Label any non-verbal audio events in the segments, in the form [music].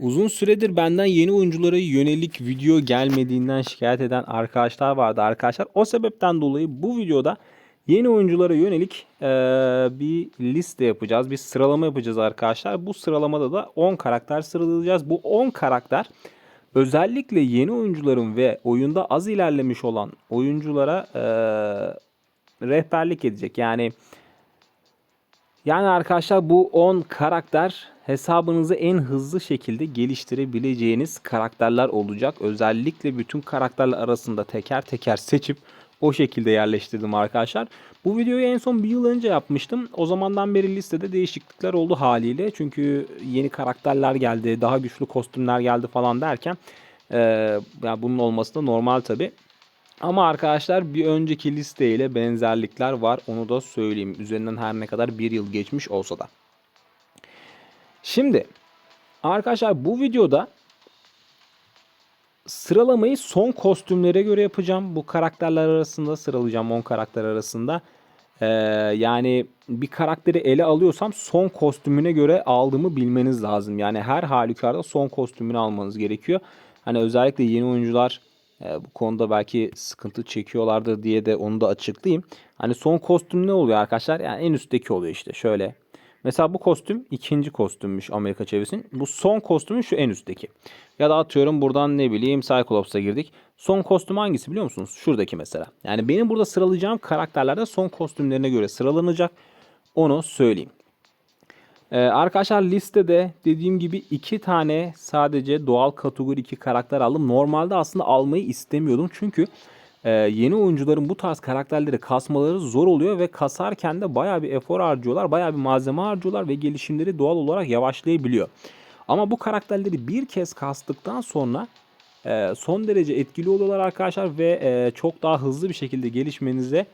Uzun süredir benden yeni oyunculara yönelik video gelmediğinden şikayet eden arkadaşlar vardı arkadaşlar. O sebepten dolayı bu videoda yeni oyunculara yönelik eee, bir liste yapacağız. Bir sıralama yapacağız arkadaşlar. Bu sıralamada da 10 karakter sıralayacağız. Bu 10 karakter özellikle yeni oyuncuların ve oyunda az ilerlemiş olan oyunculara eee, rehberlik edecek. Yani yani arkadaşlar bu 10 karakter hesabınızı en hızlı şekilde geliştirebileceğiniz karakterler olacak. Özellikle bütün karakterler arasında teker teker seçip o şekilde yerleştirdim arkadaşlar. Bu videoyu en son bir yıl önce yapmıştım. O zamandan beri listede değişiklikler oldu haliyle. Çünkü yeni karakterler geldi, daha güçlü kostümler geldi falan derken eee yani bunun olması da normal tabi. Ama arkadaşlar bir önceki listeyle benzerlikler var. Onu da söyleyeyim. Üzerinden her ne kadar bir yıl geçmiş olsa da. Şimdi arkadaşlar bu videoda sıralamayı son kostümlere göre yapacağım. Bu karakterler arasında sıralayacağım 10 karakter arasında. Ee, yani bir karakteri ele alıyorsam son kostümüne göre aldığımı bilmeniz lazım. Yani her halükarda son kostümünü almanız gerekiyor. Hani özellikle yeni oyuncular e, bu konuda belki sıkıntı çekiyorlardır diye de onu da açıklayayım. Hani son kostüm ne oluyor arkadaşlar? Yani en üstteki oluyor işte şöyle. Mesela bu kostüm ikinci kostümmüş Amerika çevirisinin. Bu son kostümün şu en üstteki. Ya da atıyorum buradan ne bileyim Cyclops'a girdik. Son kostüm hangisi biliyor musunuz? Şuradaki mesela. Yani benim burada sıralayacağım karakterlerde son kostümlerine göre sıralanacak. Onu söyleyeyim. Ee, arkadaşlar listede dediğim gibi iki tane sadece doğal kategori iki karakter aldım. Normalde aslında almayı istemiyordum. Çünkü e, yeni oyuncuların bu tarz karakterleri kasmaları zor oluyor ve kasarken de baya bir efor harcıyorlar. Baya bir malzeme harcıyorlar ve gelişimleri doğal olarak yavaşlayabiliyor. Ama bu karakterleri bir kez kastıktan sonra e, son derece etkili oluyorlar arkadaşlar ve e, çok daha hızlı bir şekilde gelişmenize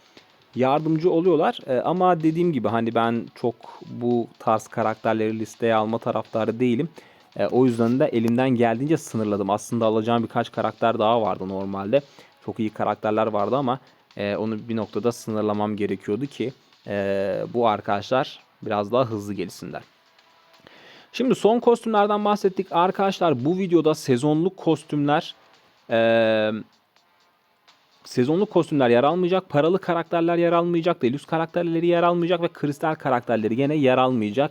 yardımcı oluyorlar. E, ama dediğim gibi hani ben çok bu tarz karakterleri listeye alma taraftarı değilim. E, o yüzden de elimden geldiğince sınırladım. Aslında alacağım birkaç karakter daha vardı normalde. Çok iyi karakterler vardı ama e, onu bir noktada sınırlamam gerekiyordu ki bu arkadaşlar biraz daha hızlı gelişsinler. Şimdi son kostümlerden bahsettik. Arkadaşlar bu videoda sezonluk kostümler sezonluk kostümler yer almayacak. Paralı karakterler yer almayacak. Deluxe karakterleri yer almayacak ve kristal karakterleri gene yer almayacak.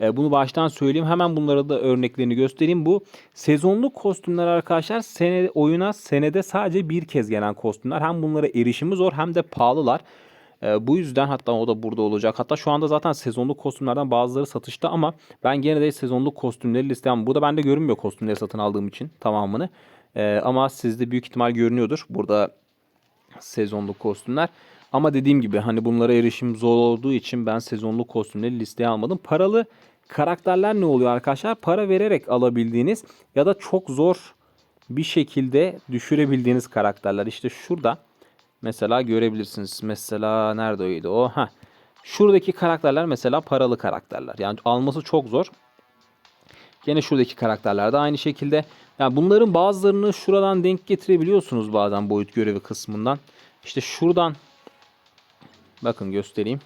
E, bunu baştan söyleyeyim. Hemen bunlara da örneklerini göstereyim. Bu sezonluk kostümler arkadaşlar sene, oyuna senede sadece bir kez gelen kostümler. Hem bunlara erişimi zor hem de pahalılar. E, bu yüzden hatta o da burada olacak. Hatta şu anda zaten sezonluk kostümlerden bazıları satışta ama ben gene de sezonluk kostümleri listem. Burada bende görünmüyor kostümleri satın aldığım için tamamını. E, ama sizde büyük ihtimal görünüyordur. Burada sezonluk kostümler. Ama dediğim gibi hani bunlara erişim zor olduğu için ben sezonluk kostümleri listeye almadım. Paralı karakterler ne oluyor arkadaşlar? Para vererek alabildiğiniz ya da çok zor bir şekilde düşürebildiğiniz karakterler. İşte şurada mesela görebilirsiniz. Mesela neredeydi o? Ha. Şuradaki karakterler mesela paralı karakterler. Yani alması çok zor. Gene şuradaki karakterler de aynı şekilde. Yani bunların bazılarını şuradan denk getirebiliyorsunuz bazen boyut görevi kısmından. İşte şuradan bakın göstereyim.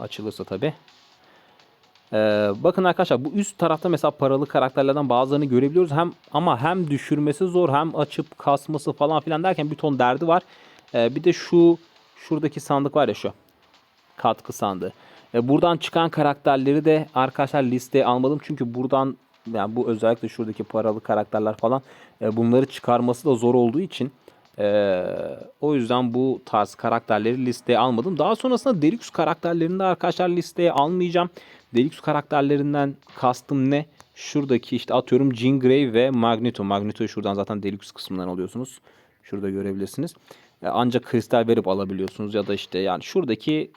Açılırsa tabi. Ee, bakın arkadaşlar bu üst tarafta mesela paralı karakterlerden bazılarını görebiliyoruz. Hem ama hem düşürmesi zor hem açıp kasması falan filan derken bir ton derdi var. Ee, bir de şu şuradaki sandık var ya şu katkı sandığı. E, buradan çıkan karakterleri de arkadaşlar listeye almadım. Çünkü buradan yani bu özellikle şuradaki paralı karakterler falan e, bunları çıkarması da zor olduğu için e, o yüzden bu tarz karakterleri listeye almadım. Daha sonrasında Deluxe karakterlerini de arkadaşlar listeye almayacağım. Deluxe karakterlerinden kastım ne? Şuradaki işte atıyorum Jean Grey ve Magneto. Magneto'yu şuradan zaten Deluxe kısmından alıyorsunuz. Şurada görebilirsiniz. E, ancak kristal verip alabiliyorsunuz ya da işte yani şuradaki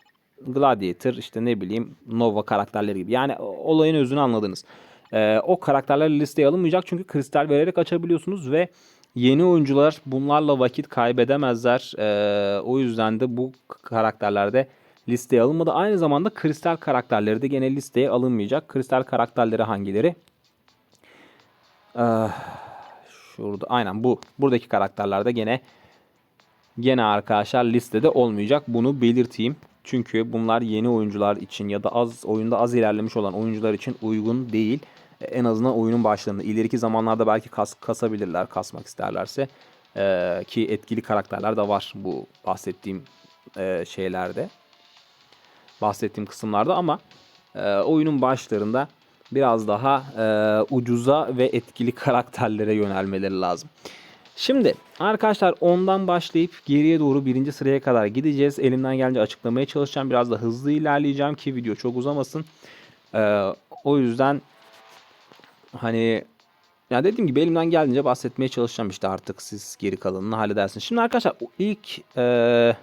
Gladiator işte ne bileyim Nova karakterleri gibi. Yani olayın özünü anladınız. Ee, o karakterler listeye alınmayacak çünkü kristal vererek açabiliyorsunuz ve yeni oyuncular bunlarla vakit kaybedemezler. Ee, o yüzden de bu karakterlerde listeye alınmadı. Aynı zamanda kristal karakterleri de gene listeye alınmayacak. Kristal karakterleri hangileri? Ee, şurada aynen bu. Buradaki karakterler de gene gene arkadaşlar listede olmayacak. Bunu belirteyim. Çünkü bunlar yeni oyuncular için ya da az oyunda az ilerlemiş olan oyuncular için uygun değil. En azından oyunun başlarında. İleriki zamanlarda belki kas, kasabilirler kasmak isterlerse. E, ki etkili karakterler de var bu bahsettiğim e, şeylerde. Bahsettiğim kısımlarda ama e, oyunun başlarında biraz daha e, ucuza ve etkili [laughs] karakterlere yönelmeleri lazım. Şimdi arkadaşlar ondan başlayıp geriye doğru birinci sıraya kadar gideceğiz. Elimden gelince açıklamaya çalışacağım. Biraz da hızlı ilerleyeceğim ki video çok uzamasın. Ee, o yüzden hani ya dediğim gibi elimden geldiğince bahsetmeye çalışacağım işte artık siz geri kalanını halledersiniz. Şimdi arkadaşlar ilk e,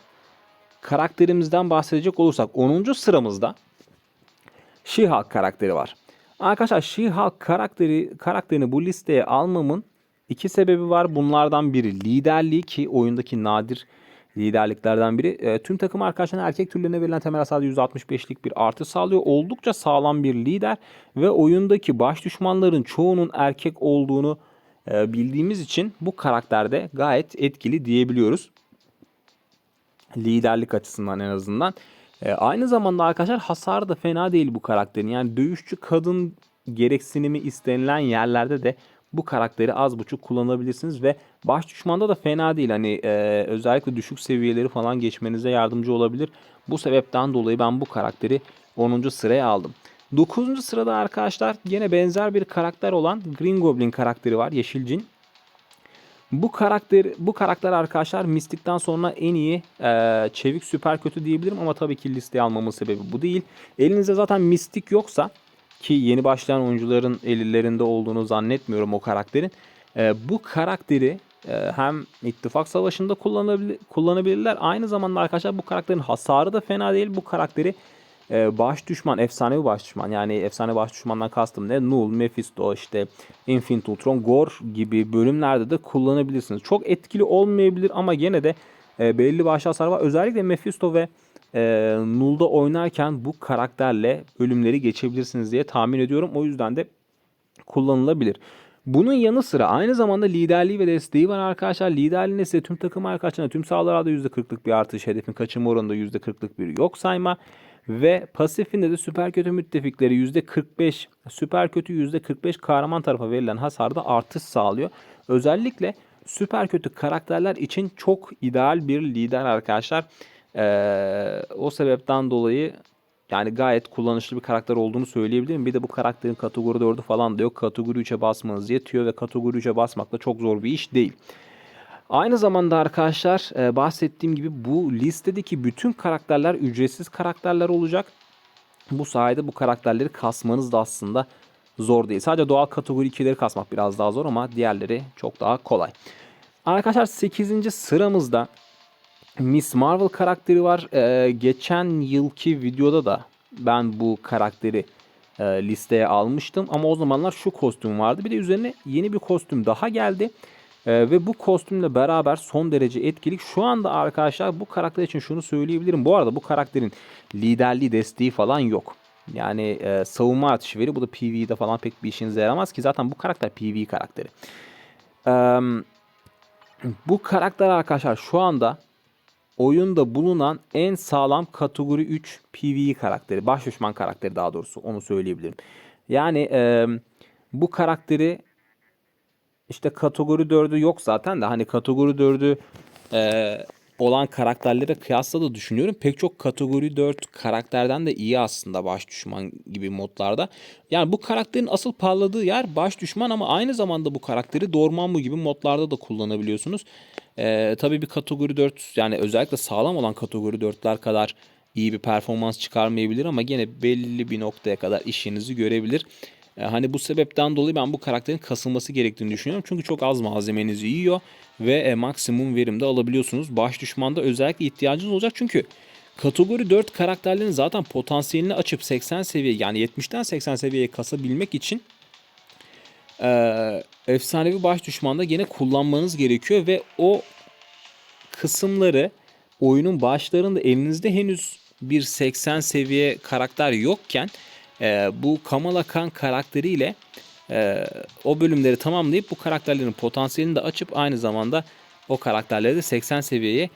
karakterimizden bahsedecek olursak 10. sıramızda She-Hulk karakteri var. Arkadaşlar She-Hulk karakteri karakterini bu listeye almamın iki sebebi var. Bunlardan biri liderliği ki oyundaki nadir liderliklerden biri. E, tüm takım arkadaşlarına erkek türlerine verilen temel hasarda %65'lik bir artı sağlıyor. Oldukça sağlam bir lider ve oyundaki baş düşmanların çoğunun erkek olduğunu e, bildiğimiz için bu karakterde gayet etkili diyebiliyoruz liderlik açısından en azından. E, aynı zamanda arkadaşlar hasar da fena değil bu karakterin. Yani dövüşçü kadın gereksinimi istenilen yerlerde de bu karakteri az buçuk kullanabilirsiniz ve baş düşmanda da fena değil. Hani e, özellikle düşük seviyeleri falan geçmenize yardımcı olabilir. Bu sebepten dolayı ben bu karakteri 10. sıraya aldım. 9. sırada arkadaşlar yine benzer bir karakter olan Green Goblin karakteri var. Yeşil Cin. Bu karakter bu karakter arkadaşlar Mystic'ten sonra en iyi e, çevik süper kötü diyebilirim ama tabii ki listeye almamın sebebi bu değil. Elinizde zaten Mystic yoksa ki yeni başlayan oyuncuların ellerinde olduğunu zannetmiyorum o karakterin. E, bu karakteri e, hem ittifak savaşında kullanabil kullanabilirler. Aynı zamanda arkadaşlar bu karakterin hasarı da fena değil. Bu karakteri e, baş düşman, efsanevi baş düşman yani efsane baş düşmandan kastım ne? Null, Mephisto, işte Infinite Ultron, Gore gibi bölümlerde de kullanabilirsiniz. Çok etkili olmayabilir ama gene de e, belli başlı hasar var. Özellikle Mephisto ve e, Null'da oynarken bu karakterle bölümleri geçebilirsiniz diye tahmin ediyorum. O yüzden de kullanılabilir. Bunun yanı sıra aynı zamanda liderliği ve desteği var arkadaşlar. Liderliğinde ise tüm takım arkadaşlarına tüm sahalarda %40'lık bir artış, hedefin kaçınma oranında %40'lık bir yok sayma. Ve pasifinde de süper kötü müttefikleri %45, süper kötü %45 kahraman tarafa verilen hasarda artış sağlıyor. Özellikle süper kötü karakterler için çok ideal bir lider arkadaşlar. Ee, o sebepten dolayı yani gayet kullanışlı bir karakter olduğunu söyleyebilirim. Bir de bu karakterin kategori 4'ü falan da yok. Kategori 3'e basmanız yetiyor ve kategori 3'e basmak da çok zor bir iş değil. Aynı zamanda arkadaşlar e, bahsettiğim gibi bu listedeki bütün karakterler ücretsiz karakterler olacak. Bu sayede bu karakterleri kasmanız da aslında zor değil. Sadece doğal kategori 2'leri kasmak biraz daha zor ama diğerleri çok daha kolay. Arkadaşlar 8. sıramızda Miss Marvel karakteri var. Ee, geçen yılki videoda da ben bu karakteri e, listeye almıştım. Ama o zamanlar şu kostüm vardı. Bir de üzerine yeni bir kostüm daha geldi. Ee, ve bu kostümle beraber son derece etkili. Şu anda arkadaşlar bu karakter için şunu söyleyebilirim. Bu arada bu karakterin liderliği desteği falan yok. Yani e, savunma artışı veri. Bu da PvE'de falan pek bir işinize yaramaz ki. Zaten bu karakter PvE karakteri. Ee, bu karakter arkadaşlar şu anda oyunda bulunan en sağlam kategori 3 PvE karakteri. Baş düşman karakteri daha doğrusu onu söyleyebilirim. Yani e, bu karakteri işte kategori 4'ü yok zaten de hani kategori 4'ü e, olan karakterlere kıyasla da düşünüyorum. Pek çok kategori 4 karakterden de iyi aslında baş düşman gibi modlarda. Yani bu karakterin asıl parladığı yer baş düşman ama aynı zamanda bu karakteri Dormammu gibi modlarda da kullanabiliyorsunuz. E, tabii bir kategori 4 yani özellikle sağlam olan kategori 4'ler kadar iyi bir performans çıkarmayabilir ama gene belli bir noktaya kadar işinizi görebilir. E, Hani bu sebepten dolayı ben bu karakterin kasılması gerektiğini düşünüyorum. Çünkü çok az malzemenizi yiyor ve e, maksimum verimde alabiliyorsunuz. Baş düşmanda özellikle ihtiyacınız olacak çünkü kategori 4 karakterlerin zaten potansiyelini açıp 80 seviye yani 70'ten 80 seviyeye kasabilmek için e, efsanevi baş düşmanda gene kullanmanız gerekiyor ve o kısımları oyunun başlarında elinizde henüz bir 80 seviye karakter yokken e, bu Kamala Khan karakteriyle e, o bölümleri tamamlayıp bu karakterlerin potansiyelini de açıp aynı zamanda o karakterleri de 80 seviyeye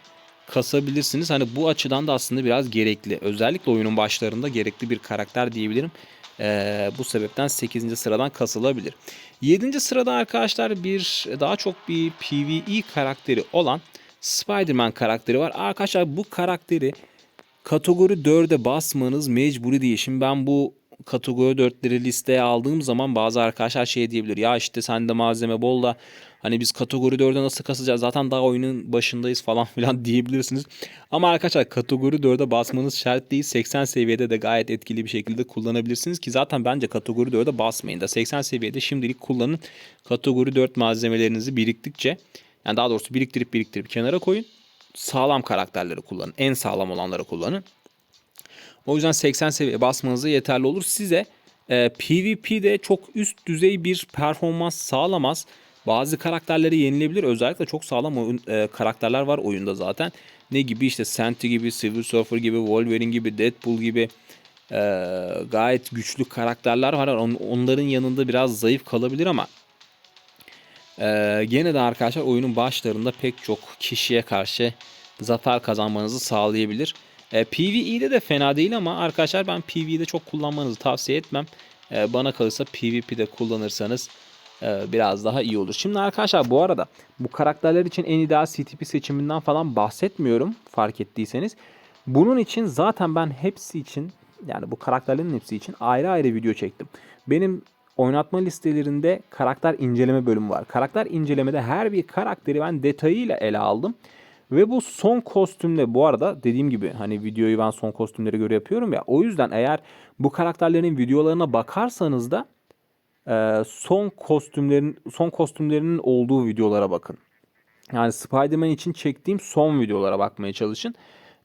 kasabilirsiniz. Hani bu açıdan da aslında biraz gerekli. Özellikle oyunun başlarında gerekli bir karakter diyebilirim. Ee, bu sebepten 8. sıradan kasılabilir. 7. sırada arkadaşlar bir daha çok bir PvE karakteri olan Spider-Man karakteri var. Arkadaşlar bu karakteri kategori 4'e basmanız mecburi değil. Şimdi ben bu kategori 4'leri listeye aldığım zaman bazı arkadaşlar şey diyebilir. Ya işte sende malzeme bol da hani biz kategori 4'e nasıl kasacağız? Zaten daha oyunun başındayız falan [laughs] filan diyebilirsiniz. Ama arkadaşlar kategori 4'e basmanız şart değil. 80 seviyede de gayet etkili bir şekilde kullanabilirsiniz ki zaten bence kategori 4'e basmayın da 80 seviyede şimdilik kullanın. Kategori 4 malzemelerinizi biriktikçe yani daha doğrusu biriktirip biriktirip kenara koyun. Sağlam karakterleri kullanın. En sağlam olanları kullanın. O yüzden 80 seviye basmanıza yeterli olur. Size e, PvP'de çok üst düzey bir performans sağlamaz. Bazı karakterleri yenilebilir. Özellikle çok sağlam oyun, e, karakterler var oyunda zaten. Ne gibi işte Sentry gibi, Silver Surfer gibi, Wolverine gibi, Deadpool gibi e, gayet güçlü karakterler var. On, onların yanında biraz zayıf kalabilir ama e, gene de arkadaşlar oyunun başlarında pek çok kişiye karşı zafer kazanmanızı sağlayabilir. E, PvE'de de fena değil ama arkadaşlar ben PvE'de çok kullanmanızı tavsiye etmem. E, bana kalırsa PvP'de kullanırsanız e, biraz daha iyi olur. Şimdi arkadaşlar bu arada bu karakterler için en ideal CTP seçiminden falan bahsetmiyorum fark ettiyseniz. Bunun için zaten ben hepsi için yani bu karakterlerin hepsi için ayrı ayrı video çektim. Benim oynatma listelerinde karakter inceleme bölümü var. Karakter incelemede her bir karakteri ben detayıyla ele aldım. Ve bu son kostümle bu arada dediğim gibi hani videoyu ben son kostümlere göre yapıyorum ya. O yüzden eğer bu karakterlerin videolarına bakarsanız da e, son kostümlerin son kostümlerinin olduğu videolara bakın. Yani Spider-Man için çektiğim son videolara bakmaya çalışın.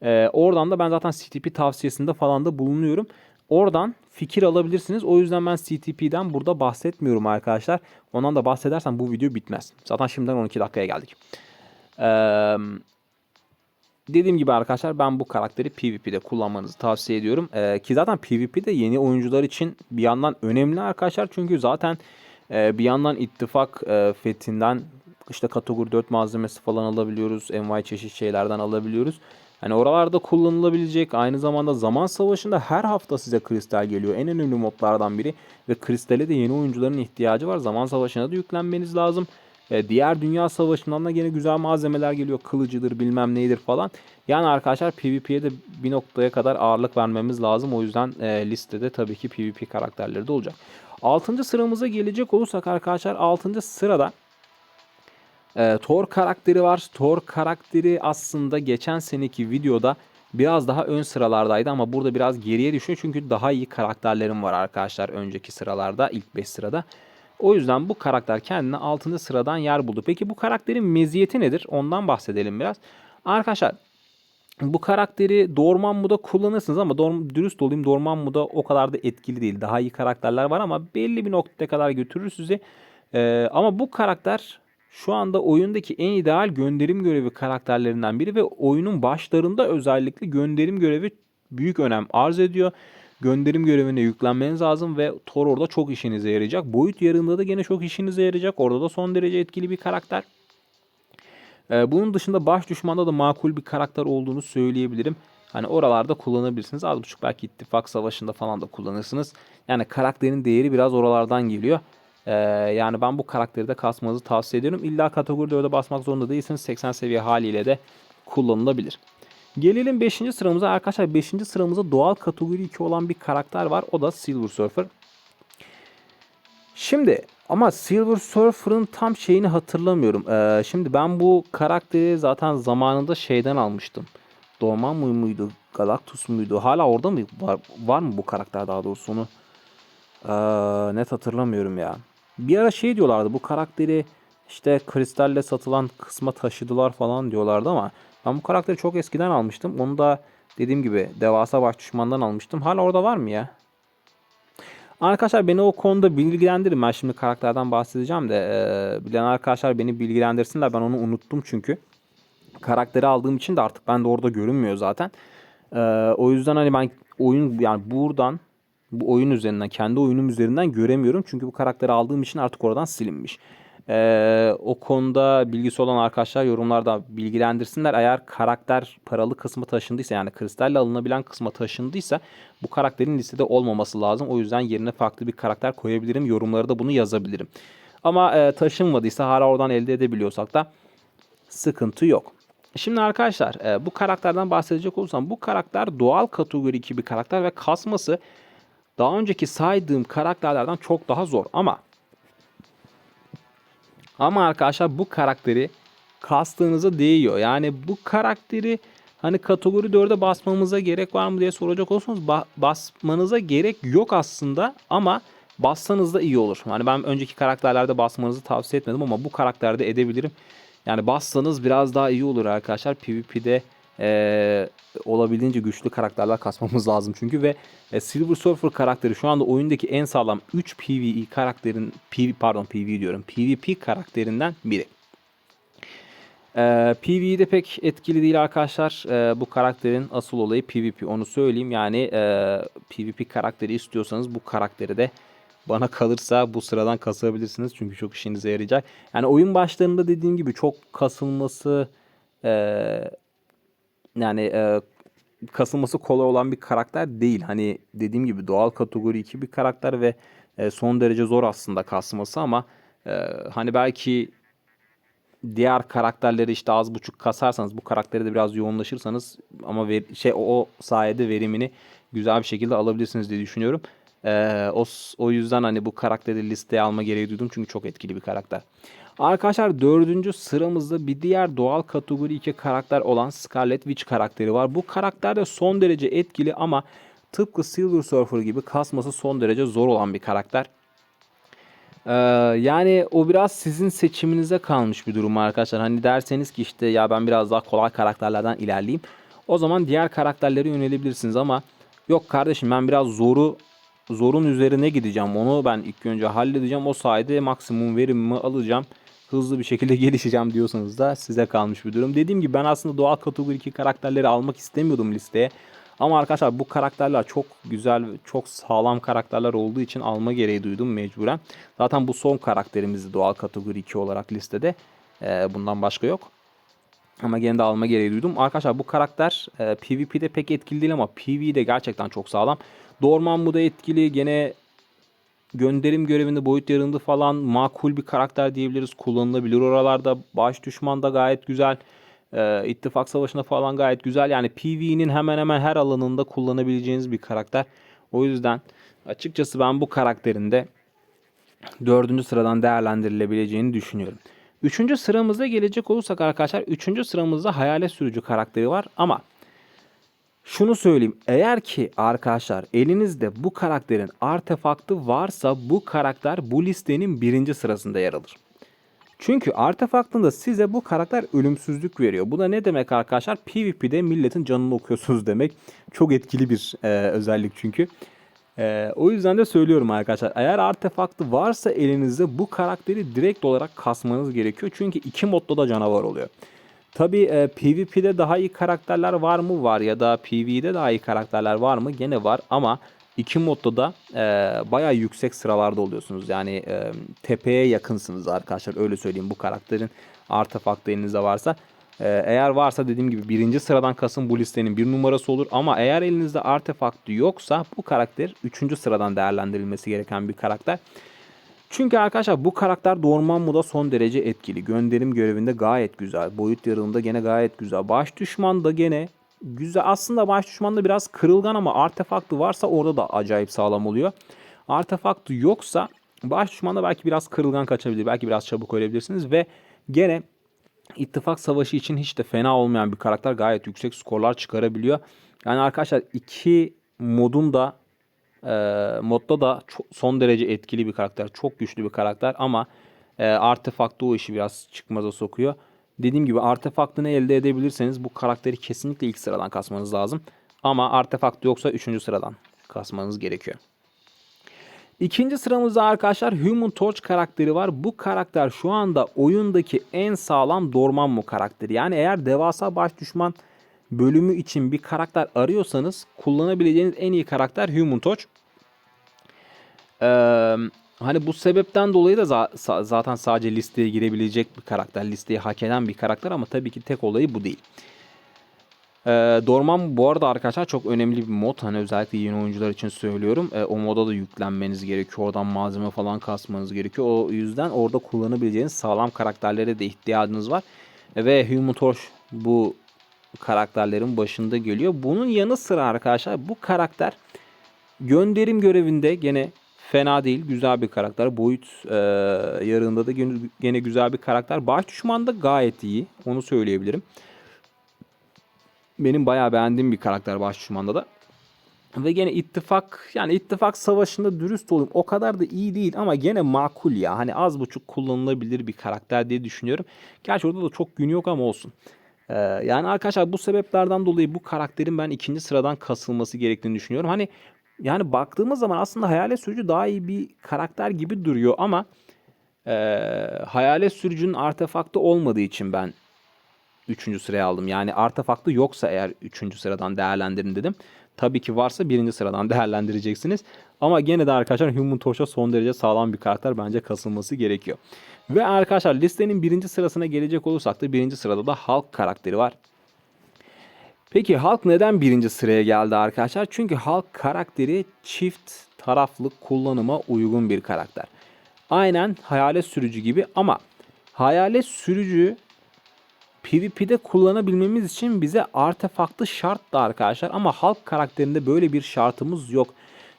E, oradan da ben zaten CTP tavsiyesinde falan da bulunuyorum. Oradan fikir alabilirsiniz. O yüzden ben CTP'den burada bahsetmiyorum arkadaşlar. Ondan da bahsedersem bu video bitmez. Zaten şimdiden 12 dakikaya geldik. Eee Dediğim gibi arkadaşlar ben bu karakteri PvP'de kullanmanızı tavsiye ediyorum. Ee, ki zaten PvP'de yeni oyuncular için bir yandan önemli arkadaşlar. Çünkü zaten e, bir yandan ittifak e, fethinden işte kategori 4 malzemesi falan alabiliyoruz. envai çeşit şeylerden alabiliyoruz. Hani oralarda kullanılabilecek aynı zamanda zaman savaşında her hafta size kristal geliyor. En önemli modlardan biri ve kristale de yeni oyuncuların ihtiyacı var. Zaman savaşına da yüklenmeniz lazım. E, diğer dünya savaşından da gene güzel malzemeler geliyor. Kılıcıdır bilmem neydir falan. Yani arkadaşlar PvP'ye de bir noktaya kadar ağırlık vermemiz lazım. O yüzden e, listede tabii ki PvP karakterleri de olacak. 6. sıramıza gelecek olursak arkadaşlar 6. sırada e, Thor karakteri var. Thor karakteri aslında geçen seneki videoda biraz daha ön sıralardaydı ama burada biraz geriye düşüyor. Çünkü daha iyi karakterlerim var arkadaşlar önceki sıralarda ilk 5 sırada. O yüzden bu karakter kendine 6. sıradan yer buldu. Peki bu karakterin meziyeti nedir? Ondan bahsedelim biraz. Arkadaşlar bu karakteri Dormammu'da kullanırsınız ama Dorm, dürüst olayım Dormammu'da o kadar da etkili değil. Daha iyi karakterler var ama belli bir noktaya kadar götürür sizi. Ee, ama bu karakter şu anda oyundaki en ideal gönderim görevi karakterlerinden biri ve oyunun başlarında özellikle gönderim görevi büyük önem arz ediyor gönderim görevine yüklenmeniz lazım ve Thor orada çok işinize yarayacak. Boyut yarığında da gene çok işinize yarayacak. Orada da son derece etkili bir karakter. Ee, bunun dışında baş düşmanda da makul bir karakter olduğunu söyleyebilirim. Hani oralarda kullanabilirsiniz. Az buçuk belki ittifak savaşında falan da kullanırsınız. Yani karakterin değeri biraz oralardan geliyor. Ee, yani ben bu karakteri de kasmanızı tavsiye ediyorum. İlla kategori 4'e basmak zorunda değilsiniz. 80 seviye haliyle de kullanılabilir. Gelelim 5. sıramıza. Arkadaşlar 5. sıramızda doğal kategori 2 olan bir karakter var. O da Silver Surfer. Şimdi ama Silver Surfer'ın tam şeyini hatırlamıyorum. Ee, şimdi ben bu karakteri zaten zamanında şeyden almıştım. Dorman muydu? Galactus muydu? Hala orada mı? Var, var mı bu karakter daha doğrusu onu? Ee, net hatırlamıyorum ya. Bir ara şey diyorlardı bu karakteri işte kristalle satılan kısma taşıdılar falan diyorlardı ama ben bu karakteri çok eskiden almıştım. Onu da dediğim gibi devasa baş düşmandan almıştım. Hala orada var mı ya? Arkadaşlar beni o konuda bilgilendirin. Ben şimdi karakterden bahsedeceğim de e, bilen arkadaşlar beni bilgilendirsinler. Ben onu unuttum çünkü. Karakteri aldığım için de artık ben de orada görünmüyor zaten. E, o yüzden hani ben oyun yani buradan bu oyun üzerinden kendi oyunum üzerinden göremiyorum. Çünkü bu karakteri aldığım için artık oradan silinmiş. Ee, o konuda bilgisi olan arkadaşlar yorumlarda bilgilendirsinler. Eğer karakter paralı kısmı taşındıysa yani kristalle alınabilen kısma taşındıysa bu karakterin listede olmaması lazım. O yüzden yerine farklı bir karakter koyabilirim. Yorumlara da bunu yazabilirim. Ama e, taşınmadıysa hala oradan elde edebiliyorsak da sıkıntı yok. Şimdi arkadaşlar e, bu karakterden bahsedecek olursam bu karakter doğal kategori 2 bir karakter ve kasması daha önceki saydığım karakterlerden çok daha zor ama ama arkadaşlar bu karakteri kastığınıza değiyor. Yani bu karakteri hani kategori 4'e basmamıza gerek var mı diye soracak olursanız ba- basmanıza gerek yok aslında ama bassanız da iyi olur. Hani ben önceki karakterlerde basmanızı tavsiye etmedim ama bu karakterde edebilirim. Yani bassanız biraz daha iyi olur arkadaşlar. PvP'de eee olabildiğince güçlü karakterler kasmamız lazım çünkü ve e, Silver Surfer karakteri şu anda oyundaki en sağlam 3 PvE karakterin PV, pardon PvE diyorum PvP karakterinden biri. Ee, PvE'de pek etkili değil arkadaşlar. Ee, bu karakterin asıl olayı PvP onu söyleyeyim. Yani e, PvP karakteri istiyorsanız bu karakteri de bana kalırsa bu sıradan kasabilirsiniz. Çünkü çok işinize yarayacak. Yani oyun başlarında dediğim gibi çok kasılması e, yani e, kasılması kolay olan bir karakter değil. Hani dediğim gibi doğal kategori 2 bir karakter ve e, son derece zor aslında kasması ama e, hani belki diğer karakterleri işte az buçuk kasarsanız bu karakteri de biraz yoğunlaşırsanız ama ver, şey o, sayede verimini güzel bir şekilde alabilirsiniz diye düşünüyorum. Ee, o, o yüzden hani bu karakteri listeye alma gereği duydum çünkü çok etkili bir karakter. Arkadaşlar dördüncü sıramızda bir diğer doğal kategori 2 karakter olan Scarlet Witch karakteri var. Bu karakter de son derece etkili ama tıpkı Silver Surfer gibi kasması son derece zor olan bir karakter. Ee, yani o biraz sizin seçiminize kalmış bir durum arkadaşlar. Hani derseniz ki işte ya ben biraz daha kolay karakterlerden ilerleyeyim. O zaman diğer karakterlere yönelebilirsiniz ama yok kardeşim ben biraz zoru zorun üzerine gideceğim. Onu ben ilk önce halledeceğim. O sayede maksimum verimimi alacağım. Hızlı bir şekilde [laughs] gelişeceğim diyorsanız da size kalmış bir durum. Dediğim gibi ben aslında doğal kategori 2 karakterleri almak istemiyordum listeye. Ama arkadaşlar bu karakterler çok güzel, çok sağlam karakterler olduğu için alma gereği duydum mecburen. Zaten bu son karakterimizdi doğal kategori 2 olarak listede. Ee, bundan başka yok. Ama gene de alma gereği duydum. Arkadaşlar bu karakter e, PvP'de pek etkili değil ama PvE'de gerçekten çok sağlam. Dormammu da etkili. Gene gönderim görevinde boyut yarındı falan makul bir karakter diyebiliriz. Kullanılabilir oralarda. Baş düşman da gayet güzel. Ee, ittifak savaşında falan gayet güzel. Yani PvE'nin hemen hemen her alanında kullanabileceğiniz bir karakter. O yüzden açıkçası ben bu karakterin de dördüncü sıradan değerlendirilebileceğini düşünüyorum. Üçüncü sıramıza gelecek olursak arkadaşlar. Üçüncü sıramızda hayalet sürücü karakteri var. Ama şunu söyleyeyim. Eğer ki arkadaşlar elinizde bu karakterin artefaktı varsa bu karakter bu listenin birinci sırasında yer alır. Çünkü artefaktında size bu karakter ölümsüzlük veriyor. Bu da ne demek arkadaşlar? PvP'de milletin canını okuyorsunuz demek. Çok etkili bir e, özellik çünkü. E, o yüzden de söylüyorum arkadaşlar. Eğer artefaktı varsa elinizde bu karakteri direkt olarak kasmanız gerekiyor. Çünkü iki modda da canavar oluyor. Tabi e, PvP'de daha iyi karakterler var mı? Var ya da PvE'de daha iyi karakterler var mı? Gene var ama iki modda da e, bayağı yüksek sıralarda oluyorsunuz. Yani e, tepeye yakınsınız arkadaşlar öyle söyleyeyim bu karakterin artefaktı elinizde varsa. E, eğer varsa dediğim gibi birinci sıradan kasın bu listenin bir numarası olur. Ama eğer elinizde artefaktı yoksa bu karakter üçüncü sıradan değerlendirilmesi gereken bir karakter. Çünkü arkadaşlar bu karakter Dormammu'da son derece etkili. Gönderim görevinde gayet güzel. Boyut yarılımında gene gayet güzel. Baş düşman da gene güzel. Aslında baş düşman da biraz kırılgan ama artefaktı varsa orada da acayip sağlam oluyor. Artefaktı yoksa baş düşman da belki biraz kırılgan kaçabilir. Belki biraz çabuk ölebilirsiniz ve gene ittifak savaşı için hiç de fena olmayan bir karakter gayet yüksek skorlar çıkarabiliyor. Yani arkadaşlar iki modun da e, modda da çok, son derece etkili bir karakter. Çok güçlü bir karakter ama e, artefakta o işi biraz çıkmaza sokuyor. Dediğim gibi artefaktını elde edebilirseniz bu karakteri kesinlikle ilk sıradan kasmanız lazım. Ama artefakt yoksa üçüncü sıradan kasmanız gerekiyor. İkinci sıramızda arkadaşlar Human Torch karakteri var. Bu karakter şu anda oyundaki en sağlam Dormammu karakteri. Yani eğer devasa baş düşman bölümü için bir karakter arıyorsanız kullanabileceğiniz en iyi karakter Human Torch. Ee, Hani bu sebepten dolayı da za- zaten sadece listeye girebilecek bir karakter, listeyi hak eden bir karakter ama tabii ki tek olayı bu değil. Ee, Dorman bu arada arkadaşlar çok önemli bir mod. Hani özellikle yeni oyuncular için söylüyorum. Ee, o moda da yüklenmeniz gerekiyor. Oradan malzeme falan kasmanız gerekiyor. O yüzden orada kullanabileceğiniz sağlam karakterlere de ihtiyacınız var. Ve Human Torch bu karakterlerin başında geliyor. Bunun yanı sıra arkadaşlar bu karakter gönderim görevinde gene fena değil. Güzel bir karakter. Boyut e, yarığında da gene, güzel bir karakter. Baş düşman da gayet iyi. Onu söyleyebilirim. Benim bayağı beğendiğim bir karakter baş düşmanda da. Ve gene ittifak yani ittifak savaşında dürüst olayım o kadar da iyi değil ama gene makul ya. Hani az buçuk kullanılabilir bir karakter diye düşünüyorum. Gerçi orada da çok gün yok ama olsun. Ee, yani arkadaşlar bu sebeplerden dolayı bu karakterin ben ikinci sıradan kasılması gerektiğini düşünüyorum. Hani yani baktığımız zaman aslında hayalet sürücü daha iyi bir karakter gibi duruyor ama e, hayalet sürücünün artefaktı olmadığı için ben 3. sıraya aldım. Yani artefaktı yoksa eğer 3. sıradan değerlendirin dedim. Tabii ki varsa 1. sıradan değerlendireceksiniz. Ama gene de arkadaşlar Human Torch'a son derece sağlam bir karakter bence kasılması gerekiyor. Ve arkadaşlar listenin birinci sırasına gelecek olursak da birinci sırada da Hulk karakteri var. Peki Hulk neden birinci sıraya geldi arkadaşlar? Çünkü Hulk karakteri çift taraflı kullanıma uygun bir karakter. Aynen hayalet sürücü gibi ama hayalet sürücü PvP'de kullanabilmemiz için bize artefaktı şart da arkadaşlar ama Hulk karakterinde böyle bir şartımız yok.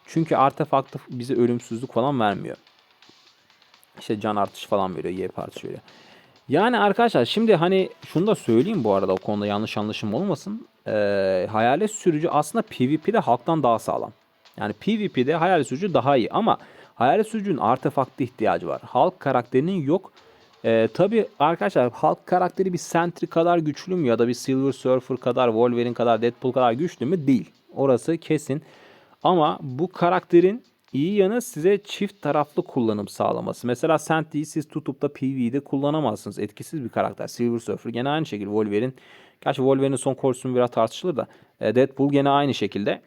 Çünkü artefaktı bize ölümsüzlük falan vermiyor. İşte can artışı falan veriyor, YP artışı veriyor. Yani arkadaşlar şimdi hani şunu da söyleyeyim bu arada o konuda yanlış anlaşılma olmasın. Ee, hayalet sürücü aslında PvP'de halktan daha sağlam. Yani PvP'de hayalet sürücü daha iyi ama hayalet sürücünün artefaktı ihtiyacı var. Halk karakterinin yok. Ee, Tabi arkadaşlar halk karakteri bir Sentry kadar güçlü mü ya da bir Silver Surfer kadar, Wolverine kadar, Deadpool kadar güçlü mü? Değil. Orası kesin. Ama bu karakterin iyi yanı size çift taraflı kullanım sağlaması. Mesela Sentry'yi siz tutup da PvE'de kullanamazsınız. Etkisiz bir karakter. Silver Surfer gene aynı şekilde. Wolverine. Gerçi Wolverine'in son kostümü biraz tartışılır da. e, Deadpool gene aynı şekilde.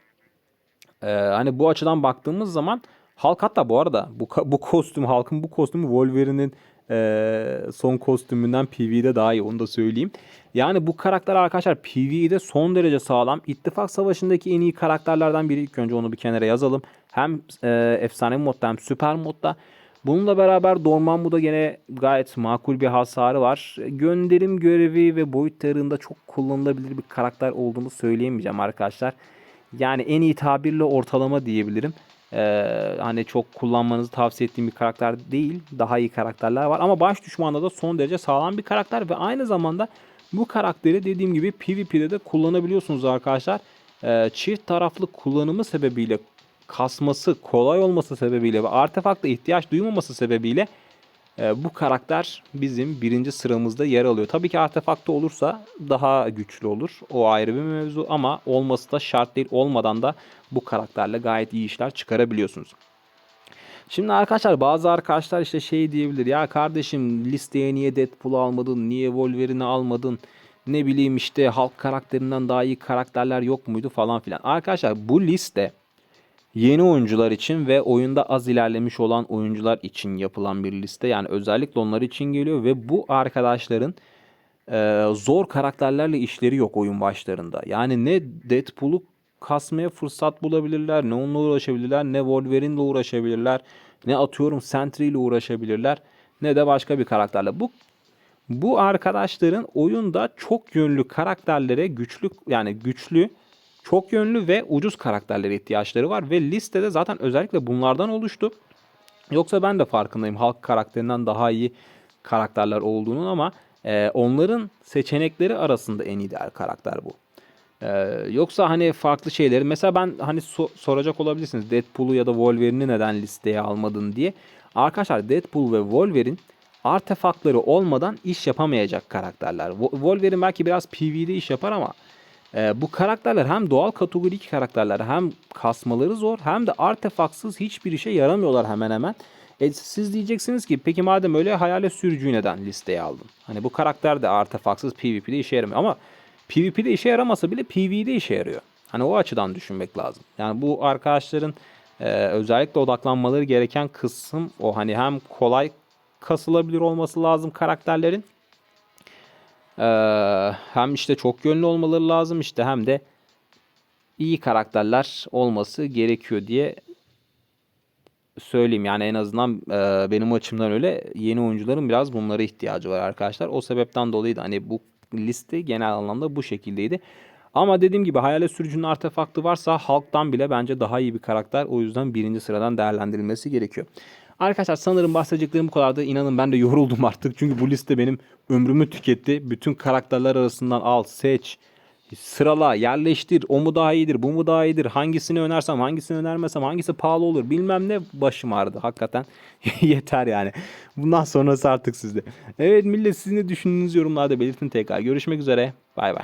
Ee, hani bu açıdan baktığımız zaman Hulk hatta bu arada bu, bu kostüm Hulk'ın bu kostümü Wolverine'in e, son kostümünden PvE'de daha iyi onu da söyleyeyim. Yani bu karakter arkadaşlar PvE'de son derece sağlam. İttifak Savaşı'ndaki en iyi karakterlerden biri. İlk önce onu bir kenara yazalım. Hem e, efsane modda hem süper modda. Bununla beraber Dormammu'da gene gayet makul bir hasarı var. Gönderim görevi ve boyut tarığında çok kullanılabilir bir karakter olduğunu söyleyemeyeceğim arkadaşlar. Yani en iyi tabirle ortalama diyebilirim. Ee, hani çok kullanmanızı tavsiye ettiğim bir karakter değil. Daha iyi karakterler var. Ama baş düşmanda da son derece sağlam bir karakter ve aynı zamanda bu karakteri dediğim gibi PvP'de de kullanabiliyorsunuz arkadaşlar. Ee, çift taraflı kullanımı sebebiyle kasması kolay olması sebebiyle ve artefakta ihtiyaç duymaması sebebiyle e, bu karakter bizim birinci sıramızda yer alıyor. Tabii ki artefakta olursa daha güçlü olur. O ayrı bir mevzu ama olması da şart değil. Olmadan da bu karakterle gayet iyi işler çıkarabiliyorsunuz. Şimdi arkadaşlar bazı arkadaşlar işte şey diyebilir. Ya kardeşim listeye niye Deadpool'u almadın? Niye Wolverine'i almadın? Ne bileyim işte halk karakterinden daha iyi karakterler yok muydu falan filan. Arkadaşlar bu liste yeni oyuncular için ve oyunda az ilerlemiş olan oyuncular için yapılan bir liste. Yani özellikle onlar için geliyor ve bu arkadaşların e, zor karakterlerle işleri yok oyun başlarında. Yani ne Deadpool'u kasmaya fırsat bulabilirler, ne onunla uğraşabilirler, ne Wolverine'le uğraşabilirler, ne atıyorum Sentry ile uğraşabilirler, ne de başka bir karakterle. Bu bu arkadaşların oyunda çok yönlü karakterlere güçlü yani güçlü çok yönlü ve ucuz karakterlere ihtiyaçları var ve listede zaten özellikle bunlardan oluştu. Yoksa ben de farkındayım halk karakterinden daha iyi karakterler olduğunun ama e, onların seçenekleri arasında en ideal karakter bu. E, yoksa hani farklı şeyleri mesela ben hani so- soracak olabilirsiniz Deadpool'u ya da Wolverine'i neden listeye almadın diye. Arkadaşlar Deadpool ve Wolverine artefaktları olmadan iş yapamayacak karakterler. Wo- Wolverine belki biraz PvE'de iş yapar ama ee, bu karakterler hem doğal kategorik karakterler hem kasmaları zor hem de artefaktsız hiçbir işe yaramıyorlar hemen hemen. E, siz diyeceksiniz ki peki madem öyle hayalet sürücüyü neden listeye aldın? Hani bu karakter de artefaksız PvP'de işe yaramıyor ama PvP'de işe yaramasa bile PvE'de işe yarıyor. Hani o açıdan düşünmek lazım. Yani bu arkadaşların Ee, özellikle odaklanmaları gereken kısım o hani hem kolay kasılabilir olması lazım karakterlerin. Ee, hem işte çok yönlü olmaları lazım işte hem de iyi karakterler olması gerekiyor diye söyleyeyim. Yani en azından e, benim açımdan öyle yeni oyuncuların biraz bunlara ihtiyacı var arkadaşlar. O sebepten dolayı da hani bu liste genel anlamda bu şekildeydi. Ama dediğim gibi hayalet sürücünün artefaktı varsa halktan bile bence daha iyi bir karakter. O yüzden birinci sıradan değerlendirilmesi gerekiyor. Arkadaşlar sanırım bahsedeceklerim bu kadardı. İnanın ben de yoruldum [laughs] artık. Çünkü bu liste benim ömrümü tüketti. Bütün karakterler arasından al, seç, sırala, yerleştir. O mu daha iyidir, bu mu daha iyidir? Hangisini önersem, hangisini önermesem, hangisi pahalı olur bilmem ne başım ağrıdı. Hakikaten [laughs] yeter yani. Bundan sonrası artık sizde. Evet millet siz ne düşündüğünüzü yorumlarda belirtin tekrar. Görüşmek üzere. Bay bay.